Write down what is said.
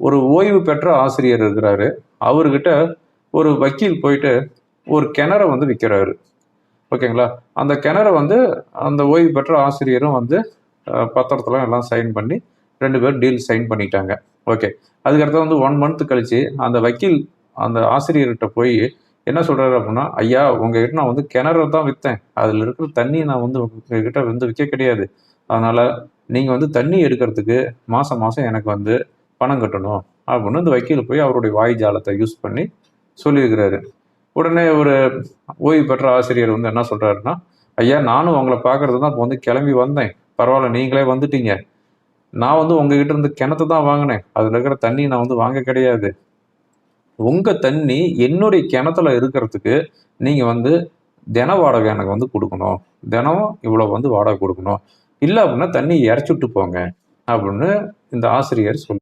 ஒரு ஓய்வு பெற்ற ஆசிரியர் இருக்கிறாரு. அவர்கிட்ட ஒரு வக்கீல் போயிட்டு ஒரு கிணற வந்து விற்கிறாரு ஓகேங்களா? அந்த கிணறை வந்து அந்த ஓய்வு பெற்ற ஆசிரியரும் வந்து பத்திரத்தில் பத்திரத்துல எல்லாம் சைன் பண்ணி ரெண்டு பேரும் டீல் சைன் பண்ணிட்டாங்க. ஓகே. அதுக்கடுத்து வந்து ஒன் மந்த் கழிச்சு அந்த வக்கீல் அந்த ஆசிரியர்கிட்ட போய் என்ன சொல்கிறாரு அப்படின்னா ஐயா உங்ககிட்ட நான் வந்து கிணறு தான் விற்றேன் அதில் இருக்கிற தண்ணி நான் வந்து உங்ககிட்ட வந்து விற்க கிடையாது. அதனால் நீங்கள் வந்து தண்ணி எடுக்கிறதுக்கு மாசம் மாசம் எனக்கு வந்து பணம் கட்டணும் அப்படின்னு இந்த வக்கீல் போய் அவருடைய வாய் ஜாலத்தை யூஸ் பண்ணி சொல்லியிருக்கிறாரு. உடனே ஒரு ஓய்வு பெற்ற ஆசிரியர் வந்து என்ன சொல்றாருன்னா ஐயா நானும் உங்களை பார்க்கறது தான் இப்போ வந்து கிளம்பி வந்தேன். பரவாயில்ல நீங்களே வந்துட்டீங்க. நான் வந்து உங்ககிட்ட இருந்து கிணத்து தான் வாங்கினேன். அதுல இருக்கிற தண்ணி நான் வந்து வாங்க கிடையாது. உங்க தண்ணி என்னுடைய கிணத்துல இருக்கிறதுக்கு நீங்கள் வந்து தின வாடகை எனக்கு வந்து கொடுக்கணும். தினமும் இவ்வளோ வந்து வாடகை கொடுக்கணும். இல்லை அப்படின்னா தண்ணி இறச்சி விட்டு போங்க அப்படின்னு இந்த ஆசிரியர் சொல்